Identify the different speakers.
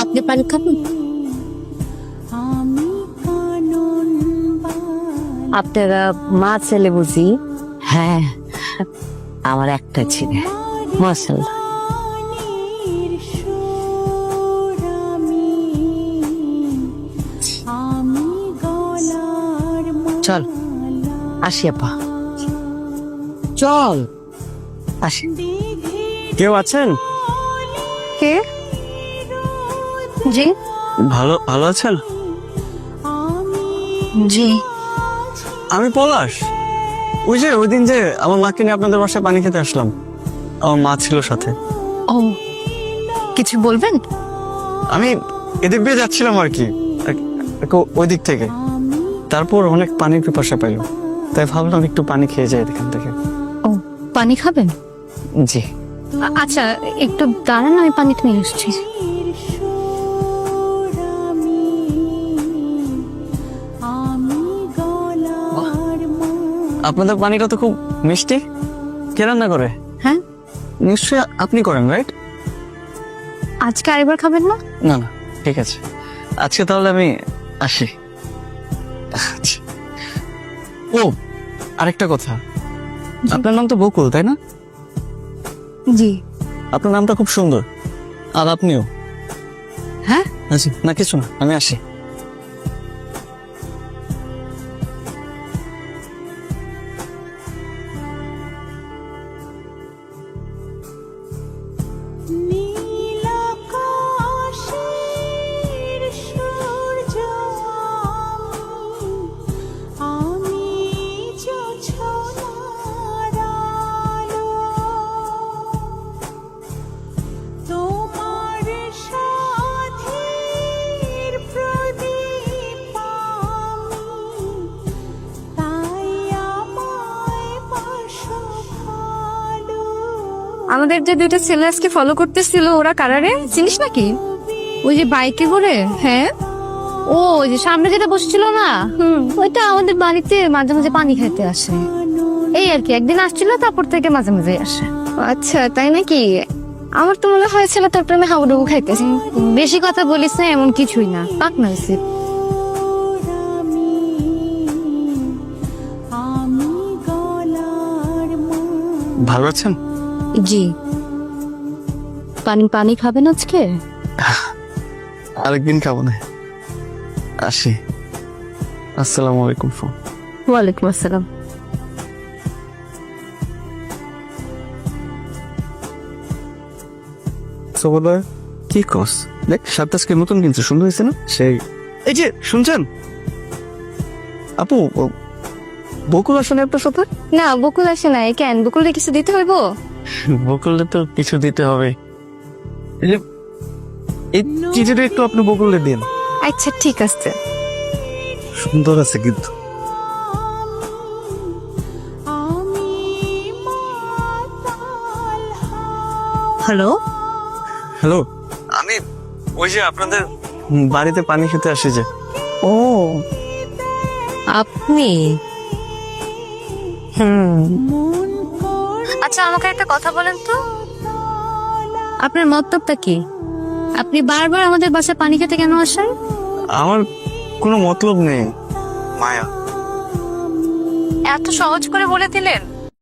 Speaker 1: আপনি পানি খাবেন?
Speaker 2: আপনারা মা ছেলে বুঝি?
Speaker 1: হ্যাঁ আমার একটা ছেলে।
Speaker 2: মাসাল্লাহ
Speaker 1: চল আসি আপা। চল আসি।
Speaker 3: কেউ আছেন?
Speaker 2: কে? জি।
Speaker 3: ভালো ভালো আছেন?
Speaker 1: জি।
Speaker 3: আমি পলাশ। ওই যে ওই দিন যে আমার মাকে নিয়ে আপনাদের বাসায় পানি খেতে আসলাম। আমার মা ছিল সাথে।
Speaker 1: ও কিছু বলবেন?
Speaker 3: আমি এদিক দিয়ে যাচ্ছিলাম আর কি ওই দিক থেকে। তারপর অনেক পানির পিপাসা পাইল তাই ভাবলাম একটু পানি খেয়ে যাই এখান থেকে।
Speaker 1: ও পানি খাবেন?
Speaker 3: জি।
Speaker 2: আচ্ছা একটু দাঁড়ান আমি পানিটা নিয়ে আসছি।
Speaker 3: আপনাদের পানিটা তো খুব মিষ্টি। কে রান্না করে?
Speaker 2: হ্যাঁ।
Speaker 3: নিশ্চয়ই আপনি করেন রাইট
Speaker 2: আজকে আরেকবার খাবেন না?
Speaker 3: না না ঠিক আছে। আজকে তাহলে আমি আসি। আচ্ছা। ও আরেকটা কথা। আপনার নাম তো বকুল তাই না?
Speaker 2: জি।
Speaker 3: আপনার নামটা খুব সুন্দর। আর আপনিও?
Speaker 1: হ্যাঁ?
Speaker 3: আচ্ছা না কিছু না আমি আসি।
Speaker 2: আমাদের যে দুইটা ছেলে আজকে ফলো করতেছিল ওরা কারারে? চিনিস নাকি? ওই যে বাইকে করে হ্যাঁ? ও ওই যে সামনে যেটা বসেছিল না? ওইটা আমাদের বাড়িতে মাঝে মাঝে পানি খাইতে আসে। এই আর কি একদিন আসছিল তারপর থেকে মাঝে মাঝে আসে। আচ্ছা তাই নাকি? আমার তো মনে হয় ছেলে ছেলেটার প্রেমে হাবুডুবু খাইতেছে। বেশি কথা বলিস না এমন কিছুই না। পাক না
Speaker 3: ভালো আছেন?
Speaker 2: জি। পানি পানি খাবেন আজকে?
Speaker 3: আরেকদিন খাব না। আসি। আসসালামু আলাইকুম ফোন।
Speaker 2: ওয়ালাইকুম আসসালাম।
Speaker 3: সবদা কি কস? দেখ শার্টটা নতুন কিনছে সুন্দর হয়েছে না? সেই। এই যে শুনছেন? আপু বকুল আসলে আপনার সাথে?
Speaker 2: না বকুল আসে নাই কেন? বকুলে কিছু দিতে হইব?
Speaker 3: বকুলে তো কিছু দিতে হবে। এই চিঠিটা একটু আপনি বকুলে দিন।
Speaker 2: আচ্ছা ঠিক আছে।
Speaker 3: সুন্দর আছে কিন্তু।
Speaker 4: আমি
Speaker 1: হ্যালো
Speaker 3: হ্যালো আমি ওই যে আপনাদের বাড়িতে পানি খেতে আসি যে।
Speaker 1: ও। আপনি? হুম।
Speaker 2: আচ্ছা আমাকে একটা কথা বলেন তো। আপনার মতলবটা কি? আপনি বারবার আমাদের বাসায় পানি খেতে কেন আসেন?
Speaker 3: আমার কোনো মতলব নেই মায়া।
Speaker 2: এত সহজ করে বলে দিলেন?